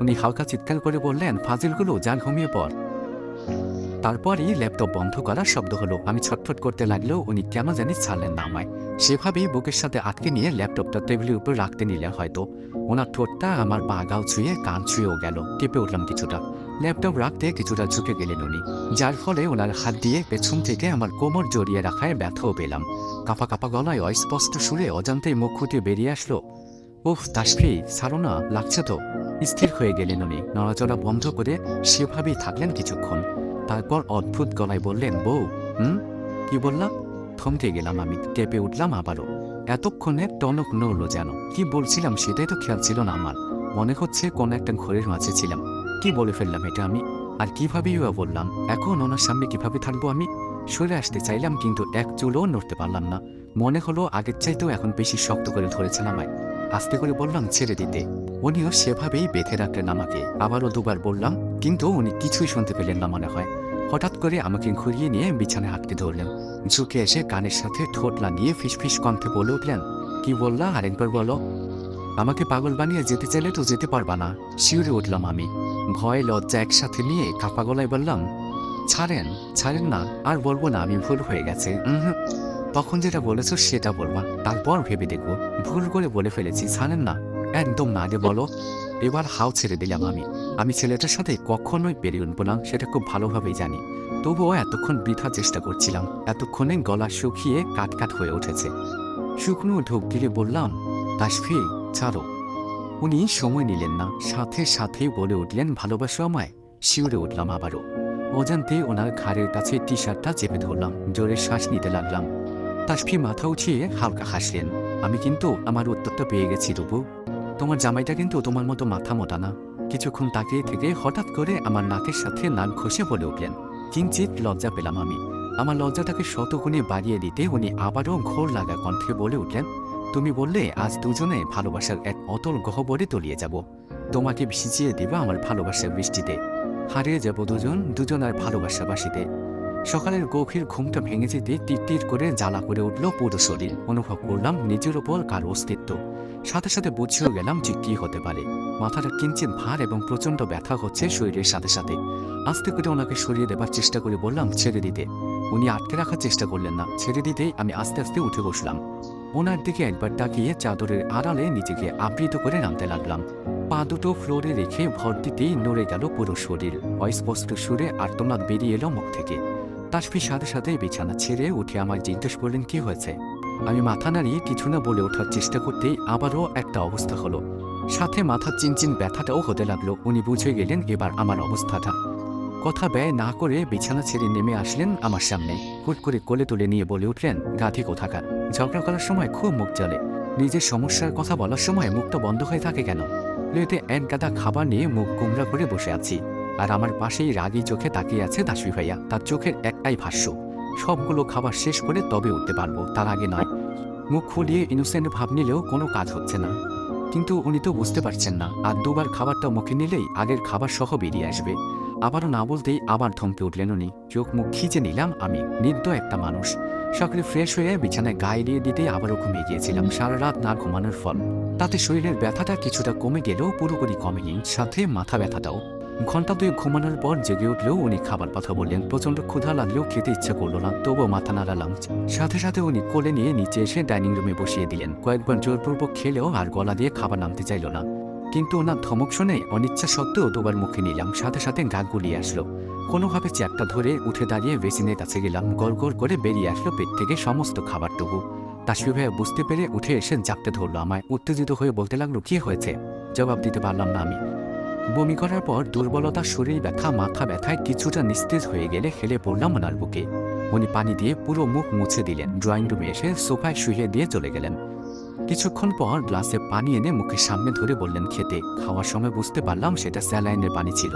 উনি হালকা চিৎকার করে বললেন, ফাজিলগুলো, যান, ঘুমিয়ে পড়। তারপরই ল্যাপটপ বন্ধ করার শব্দ হলো। আমি ছটফট করতে লাগলেও উনি কেন জানি ছাড়লেন না আমায়। সেভাবেই বুকের সাথে আটকে নিয়ে ল্যাপটপটা টেবিলের উপর রাখতে নিলে হয়তো। ওনার ঠোঁটটা আমার পা গাও ছুঁয়ে, কান ছুঁয়েও গেল। কেঁপে উঠলাম কিছুটা। ল্যাপটপ রাখতে কিছুটা ঝুঁকে গেলেন উনি। যার ফলে ওনার হাত দিয়ে পেছন থেকে আমার কোমর জড়িয়ে রাখায় ব্যথাও পেলাম। কাপা কাপা গলায় অস্পষ্ট সুরে অজান্তেই মুখ ফুটে বেরিয়ে আসলো। উফ, তাসফি, ছাড়ো না, লাগছে তো। স্থির হয়ে গেলেন উনি। নড়াচড়া বন্ধ করে সেভাবেই থাকলেন কিছুক্ষণ। তারপর অদ্ভুত গলায় বললেন, বউ, হুম? কি বললাম থমকে গেলাম আমি, কেঁপে উঠলাম আবারও। এতক্ষণে টনক নড়ল যেন। কি বলছিলাম সেটাই তো খেয়াল ছিল না আমার। মনে হচ্ছে কোন একটা ঘোরের মাঝে ছিলাম। কি বলে ফেললাম এটা আমি? আর কিভাবেই বা বললাম? এখন ওনার সামনে কীভাবে থাকব আমি? সরে আসতে চাইলাম কিন্তু এক চুলও নড়তে পারলাম না। মনে হলো আগের চাইতেও এখন বেশি শক্ত করে ধরেছেন আমায়। আস্তে করে বললাম, ছেড়ে দিতে। উনিও সেভাবেই বেঁধে রাখলেন আমাকে। আবারও দুবার বললাম, কিন্তু উনি কিছুই শুনতে পেলেন না মনে হয়। হঠাৎ করে আমাকে ঘুরিয়ে নিয়ে বিছানায় হাঁটতে ধরলেন। ঝুঁকে এসে কানের সাথে ঠোঁট লাগিয়ে ফিসফিস কণ্ঠে বলে উঠলেন, কি বললা? আরেকবার বলো। আমাকে পাগল বানিয়ে যেতে চাইলে তো যেতে পারবা না। শিউরে উঠলাম আমি। ভয় লজ্জা একসাথে নিয়ে কাপা গলায় বললাম, ছাড়েন ছাড়েন না, আর বলব না, আমি ভুল হয়ে গেছে। তখন যেটা বলেছ সেটা বলবা, তারপর ভেবে দেখব ভুল করে বলে ফেলেছি, ছাড়েন না। একদম না, আগে বলো। এবার হাও ছেড়ে দিলাম আমি। আমি ছেলেটার সাথে কখনোই পেরে উঠবো না, সেটা খুব ভালোভাবেই জানি। তবুও এতক্ষণ বৃথা চেষ্টা করছিলাম। এতক্ষণে গলা শুকিয়ে কাট কাট হয়ে উঠেছে। শুকনো ঢোক গিলে বললাম তাসফি ছাড়ো। উনি সময় নিলেন না। সাথে সাথেই বলে উঠলেন, ভালোবাসো আমায়। শিউরে উঠলাম আবারও। অজান্তে ওনার ঘাড়ের কাছে টি শার্টটা চেপে ধরলাম। জোরে শ্বাস নিতে লাগলাম। তাসফি মাথা উঠিয়ে হালকা হাসলেন, আমি কিন্তু আমার উত্তরটা পেয়ে গেছি, রূপু। তোমার জামাইটা কিন্তু তোমার মতো মাথা মোটা না। কিছুক্ষণ তাকিয়ে থেকে হঠাৎ করে আমার নাকের সাথে নাক ঘষে বলে উঠলেন কিঞ্চিত লজ্জা পেলাম আমি। আমার লজ্জাটাকে শতগুণে বাড়িয়ে দিতে উনি আবারও ঘোর লাগা কণ্ঠে বলে উঠলেন, তুমি বললে আজ দুজনে ভালোবাসার এক অতল গহ্বরে তলিয়ে যাব। তোমাকে ভিজিয়ে দেব আমার ভালোবাসার বৃষ্টিতে। হারিয়ে যাব দুজন দুজন আর ভালোবাসা বাসিতে সকালের গভীর ঘুমটা ভেঙে যেতে টিট করে জ্বালা করে উঠল পুরো শরীর। অনুভব করলাম নিজের ওপর কার অস্তিত্ব। সাথে সাথে বুঝেও গেলাম যে কি হতে পারে। মাথাটা কিঞ্চিত ভার এবং প্রচণ্ড ব্যথা হচ্ছে শরীরের সাথে সাথে। আস্তে করে ওনাকে সরিয়ে দেবার চেষ্টা করে বললাম, ছেড়ে দিতে। উনি আটকে রাখার চেষ্টা করলেন না। ছেড়ে দিতেই আমি আস্তে আস্তে উঠে বসলাম। ওনার দিকে একবার তাকিয়ে চাদরের আড়ালে নিজেকে আবৃত করে নামতে লাগলাম। পা দুটো ফ্লোরে রেখে ভর দিতেই নড়ে গেল পুরো শরীর। অস্পষ্ট সুরে আর্তনাদ বেরিয়ে এলো মুখ থেকে। তাসফির সাথে সাথে বিছানা ছেড়ে উঠে আমার জিজ্ঞেস করলেন, কি হয়েছে? আমি মাথা নাড়িয়ে কিছু না বলে ওঠার চেষ্টা করতেই আবারও একটা অবস্থা হলো। সাথে মাথার চিনচিন ব্যথাটাও হতে লাগল। উনি বুঝে গেলেন এবার আমার অবস্থাটা। কথা ব্যয় না করে বিছানা ছেড়ে নেমে আসলেন আমার সামনে। হুট করে কোলে তুলে নিয়ে বলে উঠলেন, গাধি কোথাকার? ঝগড়া করার সময় খুব মুখ চলে নিজের সমস্যার কথা বলার সময় মুখটা বন্ধ হয়ে থাকে কেন? প্লেটে এক গাদা খাবার নিয়ে মুখ কুমড়া করে বসে আছি। আর আমার পাশেই রাগী চোখে তাকিয়ে আছে দাসুই ভাইয়া। তার চোখের একটাই ভাষ্য সবগুলো খাবার শেষ করে তবে উঠতে পারব, তার আগে নয়। মুখ খুলিয়ে ইনোসেন্ট ভাব নিলেও কোনো কাজ হচ্ছে না। কিন্তু উনি তো বুঝতে পারছেন না, আর দুবার খাবারটা মুখে নিলেই আগের খাবার সহ বেরিয়ে আসবে। আবারও না বলতেই আবার ধমকে উঠলেন উনি। চোখ মুখ খিচে নিলাম আমি, নিদ্য একটা মানুষ। সকালে ফ্রেশ হয়ে বিছানায় গায়ে দিয়ে দিতে আবারও ঘুমিয়ে গিয়েছিলাম, সারা রাত না ঘুমানোর ফল। তাতে শরীরের ব্যথাটা কিছুটা কমে গেলেও পুরোপুরি কমেনি, সাথে মাথা ব্যথাটাও। ঘণ্টা দুই ঘুমানোর পর জেগে উঠলেও উনি খাবার কথা বললেন। প্রচণ্ড ক্ষুধা লাগলেও খেতে ইচ্ছা করল না, তবুও মাথা নাড়ালাম সাথে সাথে উনি কোলে নিয়ে নিচে এসে ডাইনিং রুমে বসিয়ে দিলেন। কয়েকবার জোরপূর্বক খেলেও আর গলা দিয়ে খাবার নামতে চাইল না। কিন্তু ওনার ধমক শুনে অনিচ্ছা সত্ত্বেও দুবার মুখে নিলাম, সাথে সাথে গা গুলিয়ে আসলো। কোনোভাবে চ্যাপটা ধরে উঠে দাঁড়িয়ে বেসিনের কাছে গেলাম গড় করে বেরিয়ে আসলো পেট থেকে সমস্ত খাবারটুকু। তাসফি ভাইয়া বুঝতে পেরে উঠে এসে জাপতে ধরলো আমায়, উত্তেজিত হয়ে বলতে লাগল, কি হয়েছে? জবাব দিতে পারলাম না আমি। বমি করার পর দুর্বলতা শরীর ব্যথা, মাথা ব্যথায় কিছুটা নিস্তেজ হয়ে গেলে হেলে পড়লাম ওনার বুকে উনি পানি দিয়ে পুরো মুখ মুছে দিলেন। ড্রয়িং রুমে এসে সোফায় শুয়ে দিয়ে চলে গেলেন। কিছুক্ষণ পর গ্লাসে পানি এনে মুখের সামনে ধরে বললেন খেতে। খাওয়ার সময় বুঝতে পারলাম সেটা স্যালাইনের পানি ছিল।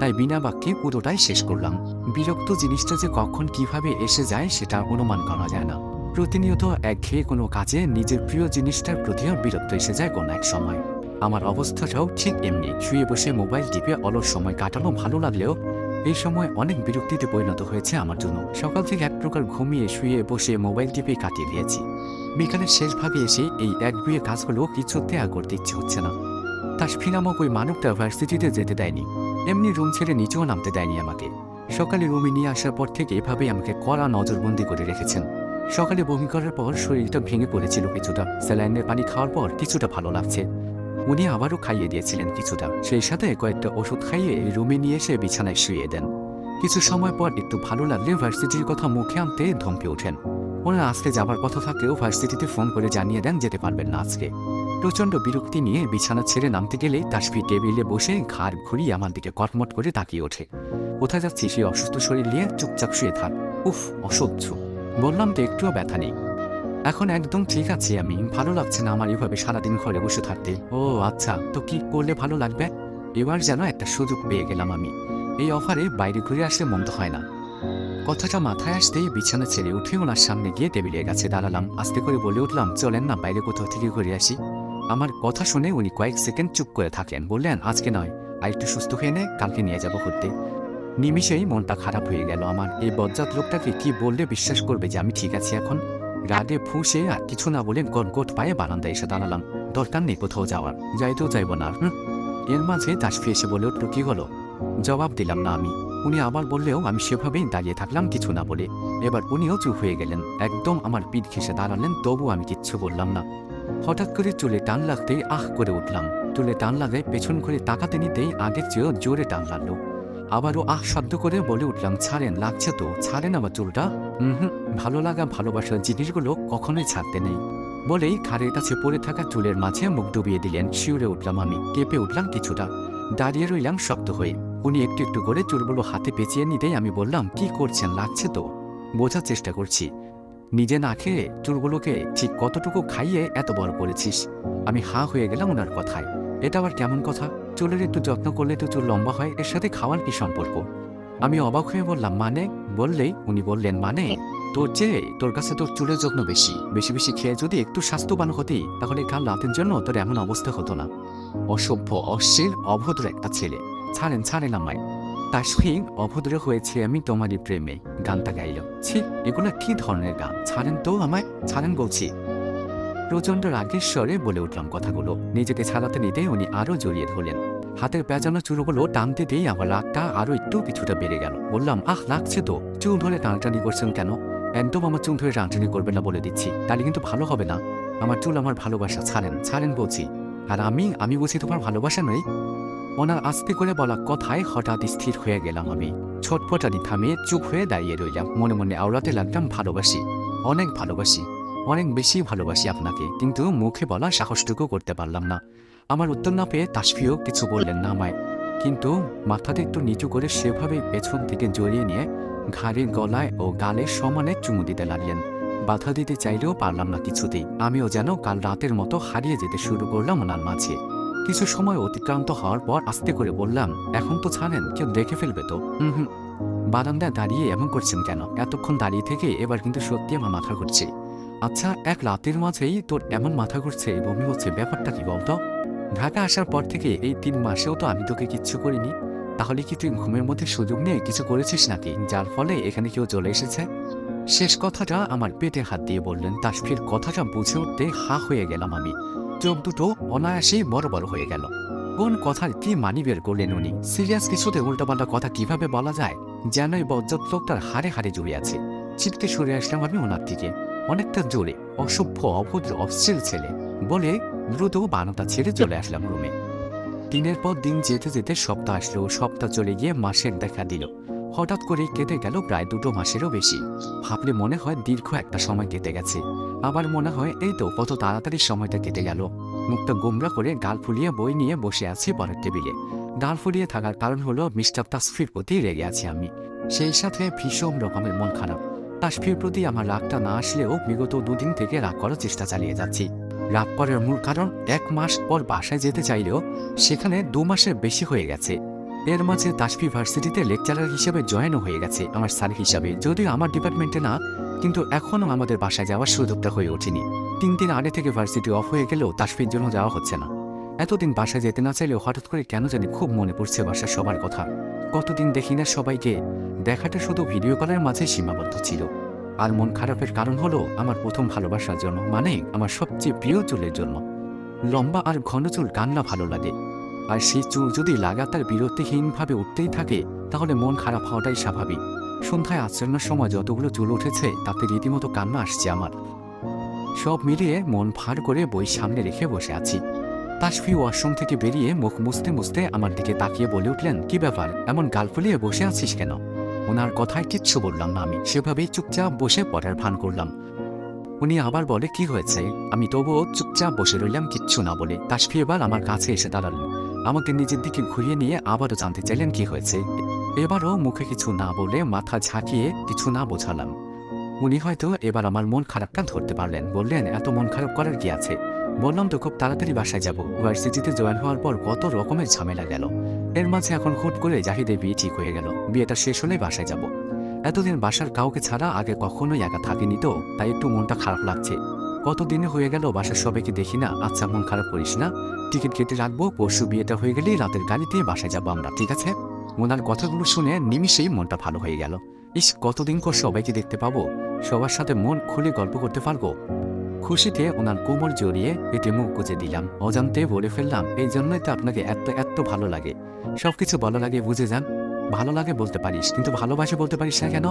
তাই বিনা বাক্যে পুরোটাই শেষ করলাম। বিরক্ত জিনিসটা যে কখন কীভাবে এসে যায় সেটা অনুমান করা যায় না। প্রতিনিয়ত একঘেয়ে কোনো কাজে নিজের প্রিয় জিনিসটার প্রতিও বিরক্ত এসে যায় কোনো এক সময়। আমার অবস্থাটাও ঠিক এমনি। শুয়ে বসে মোবাইল টিপে অলস সময় কাটানো ভালো লাগলেও এই সময় অনেক বিরক্তিতে পরিণত হয়েছে আমার জন্য। সকাল থেকে এক প্রকার ঘুমিয়ে শুয়ে বসে মোবাইল টিপে কাটিয়ে দিয়েছি। বিকালের শেষ ভাগে এসে এই এক বিয়ে কাজগুলো কিছুতে আর করতে ইচ্ছে হচ্ছে না। তাসফি নামক ওই মানবটা ভার্সিটিতে যেতে দেয়নি। এমনি রুম ছেড়ে নিচেও নামতে দেয়নি আমাকে। সকালে রুমে নিয়ে আসার পর থেকে এভাবেই আমাকে কড়া নজরবন্দি করে রেখেছেন। সকালে বমি করার পর শরীরটা ভেঙে পড়েছিল কিছুটা। স্যালাইনের পানি খাওয়ার পর কিছুটা ভালো লাগছে। উনি আবারও খাইয়ে দিয়েছিলেন কিছুটা। সেই সাথে কয়েকটা ওষুধ খাইয়ে রুমে নিয়ে এসে বিছানায় শুয়ে দেন। কিছু সময় পর একটু ভালো লাগলে ভার্সিটির কথা মুখে আনতে ধমকে ওঠেন। ওনার আজকে যাবার কথা থাকলেও ভার্সিটিতে ফোন করে জানিয়ে দেন যেতে পারবেন না আজকে। প্রচণ্ড বিরক্তি নিয়ে বিছানা ছেড়ে নামতে গেলে তাসফি টেবিলে বসে ঘাড় ঘুরিয়ে আমার দিকে কটমট করে তাকিয়ে ওঠে। কোথায় যাচ্ছি সেই অসুস্থ শরীর নিয়ে চুপচাপ শুয়ে থাক। উফ, অসহ্য। বললাম তো একটুও ব্যথা নেই। এখন একদম ঠিক আছে আমি। ভালো লাগছে না আমার এভাবে সারাদিন ঘরে বসে থাকতে। ও আচ্ছা তো কি করলে ভালো লাগবে? এবার যেন একটা সুযোগ পেয়ে গেলাম আমি। এই অফারে বাইরে ঘুরে আসলে মন্দ হয় না। কথাটা মাথায় আসতেই বিছানা ছেড়ে উঠে ওনার সামনে গিয়ে টেবিলের কাছে দাঁড়ালাম। আস্তে করে বলে উঠলাম, চলেন না, বাইরে কোথাও থেকে ঘুরে আসি। আমার কথা শুনে উনি কয়েক সেকেন্ড চুপ করে থাকেন, বললেন, আজকে নয়, আর একটু সুস্থ হয়ে নে, কালকে নিয়ে যাব ঘুরতে। নিমিষেই মনটা খারাপ হয়ে গেল আমার। এই বজ্জাত লোকটাকে কি বললে বিশ্বাস করবে যে আমি ঠিক আছি এখন? রাগে ফুঁসে আর কিছু না বলে গটগট পায়ে বারান্দায় এসে দাঁড়ালাম। দরকার নেই কোথাও যাওয়ার। যাইতেও যাইব না, হুম। এর মাঝে তাসফি এসে বলে উঠল, কি হলো? জবাব দিলাম না আমি। উনি আবার বললেও আমি সেভাবেই দাঁড়িয়ে থাকলাম কিছু না বলে। এবার উনিও চুপ হয়ে গেলেন। একদম আমার পিঠ ঘেসে দাঁড়ালেন, তবু আমি কিচ্ছু বললাম না। হঠাৎ করে চুলে টান লাগতেই আহ করে উঠলাম। চুলে টান লাগায় পেছন করে তাকাতে নিতেই আগের চেয়েও জোরে টান লাগল। আবারও আহ শব্দ করে বলে উঠলাম, ছাড়েন, লাগছে তো। ছাড়েন আমার চুলটা? হুম, ভালো লাগা, ভালোবাসার জিনিসগুলো কখনোই ছাড়তে নেই। বলেই ঘাড়ের কাছে পড়ে থাকা চুলের মাঝে মুখ ডুবিয়ে দিলেন। শিউরে উঠলাম আমি, কেঁপে উঠলাম কিছুটা। দাঁড়িয়ে রইলাম শক্ত হয়ে। উনি একটু একটু করে চুলগুলো হাতে পেঁচিয়ে নিতেই আমি বললাম, কি করছেন, লাগছে তো? বোঝার চেষ্টা করছি। নিজে না খেয়ে চুলগুলোকে ঠিক কতটুকু খাইয়ে এত বড় করেছিস? আমি হা হয়ে গেলাম ওনার কথায়। এটা আবার কেমন কথা? চুলের একটু যত্ন করলে তো চুল লম্বা হয়, এর সাথে খাওয়ার কি সম্পর্ক? আমি অবাক হয়ে বললাম মানে? বললেই উনি বললেন মানে? তোর চেয়ে তোর কাছে তোর চুলের যত্ন বেশি। বেশি বেশি খেয়ে যদি একটু স্বাস্থ্যবান হতি, তাহলে কাল রাতের জন্য তোর এমন অবস্থা হতো না। অসভ্য, অশ্লীল, অভদ্র একটা ছেলে। ছাড়েন ছাড়েন আমায়। তাসফিক অভদ্র হয়েছে আমি তোমারই প্রেমে। গানটা গাইল। ছি, এগুলো কি ধরনের গান? ছাড়েন তো আমায়, ছাড়েন বলছি। প্রচণ্ড রাগের স্বরে বলে উঠলাম কথাগুলো। নিজেকে ছাড়াতে নিতে উনি আরও জড়িয়ে ধরলেন। হাতের পেঁচানো চুলগুলো টানতে দিয়েই আমার রাগটা আরও একটু কিছুটা বেড়ে গেল। বললাম, আহ, লাগছে তো। চুল ধরে টানাটানি করছেন কেন? একদম আমার চুল ধরে টানাটানি করবেন না বলে দিচ্ছি। তাহলে কিন্তু ভালো হবে না। আমার চুল আমার ভালোবাসা। ছাড়েন ছাড়েন বলছি। আর আমি আমি বলছি তোমার ভালোবাসা নই ওনার আস্তে করে বলা কথায় হঠাৎ স্থির হয়ে গেলাম আমি। ছটফটানি থামিয়ে চুপ হয়ে দাঁড়িয়ে রইলাম। মনে মনে আওড়াতে লাগলাম, ভালোবাসি। অনেক ভালোবাসি। অনেক বেশি ভালোবাসি আপনাকে, কিন্তু মুখে বলা সাহসটুকু করতে পারলাম না। আমার উত্তর না পেয়ে তাসফিও কিছু বললেন না আমায়। কিন্তু মাথাটা একটু নিচু করে সেভাবে পেছন থেকে জড়িয়ে নিয়ে ঘাড়ে গলায় ও গালে সমানে চুমু দিতে লাগলেন। বাধা দিতে চাইলেও পারলাম না কিছুতেই। আমিও যেন কাল রাতের মতো হারিয়ে যেতে শুরু করলাম ওনার মাঝে। কিছু সময় অতিক্রান্ত হওয়ার পর আস্তে করে বললাম, এখন তো ছাড়েন, কেউ দেখে ফেলবে তো। হুম হুম। বারান্দায় দাঁড়িয়ে এমন করছেন কেন? এতক্ষণ দাঁড়িয়ে থেকে এবার কিন্তু সত্যি আমার মাথা ঘুরছে। আচ্ছা এক রাতের মাঝেই তোর এমন মাথা ঘুরছে বমি হচ্ছে, ব্যাপারটা কি বলতো? ঢাকা আসার পর থেকে এই তিন মাসেও তো আমি তোকে কিচ্ছু করিনি। তাহলে কি তুই ঘুমের মধ্যে সুযোগ নিয়ে কিছু করেছিস নাকি, যার ফলে এখানে কেউ চলে এসেছে? শেষ কথাটা আমার পেটে হাত দিয়ে বললেন, তাসফির কথাটা বুঝে উঠতে হা হয়ে গেলাম আমি। চোখ দুটো অনায়াসেই বড় বড় হয়ে গেল। কোন কথার কি মানি বের করলেন উনি? সিরিয়াস কিছুতে উল্টাপাল্টা কথা কীভাবে বলা যায়? যেন এই বজ্জাত লোকটার হারে হারে জুড়ে আছে। ছিটকে সরে আসলাম আমি ওনার দিকে। অনেকটা জোরে অসভ্য, অভদ্র, অশ্লীল ছেলে বলে দ্রুত বানাটা ছেড়ে চলে আসলাম রুমে দিনের পর দিন যেতে যেতে সপ্তাহ আসলো, সপ্তাহ চলে গিয়ে মাসের দেখা দিল। হঠাৎ করে কেটে গেল প্রায় দুটো মাসেরও বেশি। ভাবলে মনে হয় দীর্ঘ একটা সময় কেটে গেছে। আবার মনে হয় এই তো কত তাড়াতাড়ি সময়টা কেটে গেল। মুখটা গোমরা করে গাল ফুলিয়ে বই নিয়ে বসে আছি পরের টেবিলে। গাল ফুলিয়ে থাকার কারণ হলো মিস্টার তাসফির প্রতি রেগে আছি আমি। সেই সাথে ভীষণ রকমের মন খারাপ। তাসফির প্রতি আমার রাগটা না আসলেও বিগত দুদিন থেকে রাগ করার চেষ্টা চালিয়ে যাচ্ছি। রাগ করার মূল কারণ এক মাস পর বাসায় যেতে চাইলেও সেখানে দু মাসের বেশি হয়ে গেছে। এর মাঝে তাসফি ভার্সিটিতে লেকচারার হিসেবে জয়েনও হয়ে গেছে আমার স্যার হিসাবে, যদিও আমার ডিপার্টমেন্টে না, কিন্তু এখনও আমাদের বাসায় যাওয়ার সুযোগটা হয়ে ওঠেনি। তিন দিন আগে থেকে ভার্সিটি অফ হয়ে গেলেও তাসফির জন্য যাওয়া হচ্ছে না। এতদিন বাসায় যেতে না চাইলেও হঠাৎ করে কেন জানি খুব মনে পড়ছে বাসার সবার কথা। কতদিন দেখি না সবাইকে, দেখাটা শুধু ভিডিও কলের মাঝে সীমাবদ্ধ ছিল। আর মন খারাপের কারণ হলো আমার প্রথম ভালোবাসার জন্য মানে আমার সবচেয়ে প্রিয় চুলের জন্য লম্বা আর ঘন চুল কান্না ভালো লাগে। আর সেই চুল যদি লাগাতার বিরতিহীনভাবে উঠতেই থাকে, তাহলে মন খারাপ হওয়াটাই স্বাভাবিক। সন্ধ্যায় আচরণের সময় যতগুলো চুল উঠেছে, তাতে রীতিমতো কান্না আসছে আমার। সব মিলিয়ে মন ভার করে বই সামনে রেখে বসে আছি। তাসফি ওয়াশরুম থেকে বেরিয়ে মুখ মুছতে মুছতে আমার দিকে তাকিয়ে বলে উঠলেন, কি ব্যাপার? এমন গাল ফুলিয়ে বসে আছিস কেন? ওনার কথায় কিচ্ছু বললাম না আমি। সেভাবেই চুপচাপ বসে পড়ার ভান করলাম। উনি আবার বলে, কি হয়েছে? আমি তবুও চুপচাপ বসে রইলাম, কিচ্ছু না বলে। তাসফি এবার আমার কাছে এসে দাঁড়ালেন আমাকে নিজের দিকে ঘুরিয়ে নিয়ে আবারও জানতে চাইলেন, কি হয়েছে? এবারও মুখে কিছু না বলে মাথা ঝাঁকিয়ে কিছু না বোঝালাম। উনি হয়তো এবার আমার মন খারাপটা ধরতে পারলেন। বললেন, এত মন খারাপ করার কি আছে? বললাম তো খুব তাড়াতাড়ি বাসায় যাব। ভার্সিটিতে জয়েন হওয়ার পর কত রকমের ঝামেলা গেল। এর মাঝে এখন হুট করে জাহিদের বিয়ে ঠিক হয়ে গেল। বিয়েটা শেষ হলে বাসায় যাব। এতদিন বাসার কাউকে ছাড়া আগে কখনোই একা থাকিনি তো, তাই একটু মনটা খারাপ লাগছে। কতদিনে হয়ে গেল বাসার সবাইকে দেখি না? আচ্ছা মন খারাপ করিস না। টিকিট কেটে রাখব, পরশু বিয়েটা হয়ে গেলেই রাতের গাড়িতে বাসায় যাব আমরা, ঠিক আছে? ওনার কথাগুলো শুনে নিমিষেই মনটা ভালো হয়ে গেল। ইস, কতদিন পর সবাইকে দেখতে পাবো? সবার সাথে মন খুলে গল্প করতে পারব? খুশিতে ওনার কোমর জড়িয়ে পেটে মুখ গুজে দিলাম। অজান্তে বলে ফেললাম, এই জন্যই তো আপনাকে এত এত ভালো লাগে। সবকিছু ভালো লাগে, বুঝে যান। ভালো লাগে বলতে পারিস, কিন্তু ভালোবাসে বলতে পারিস না কেন?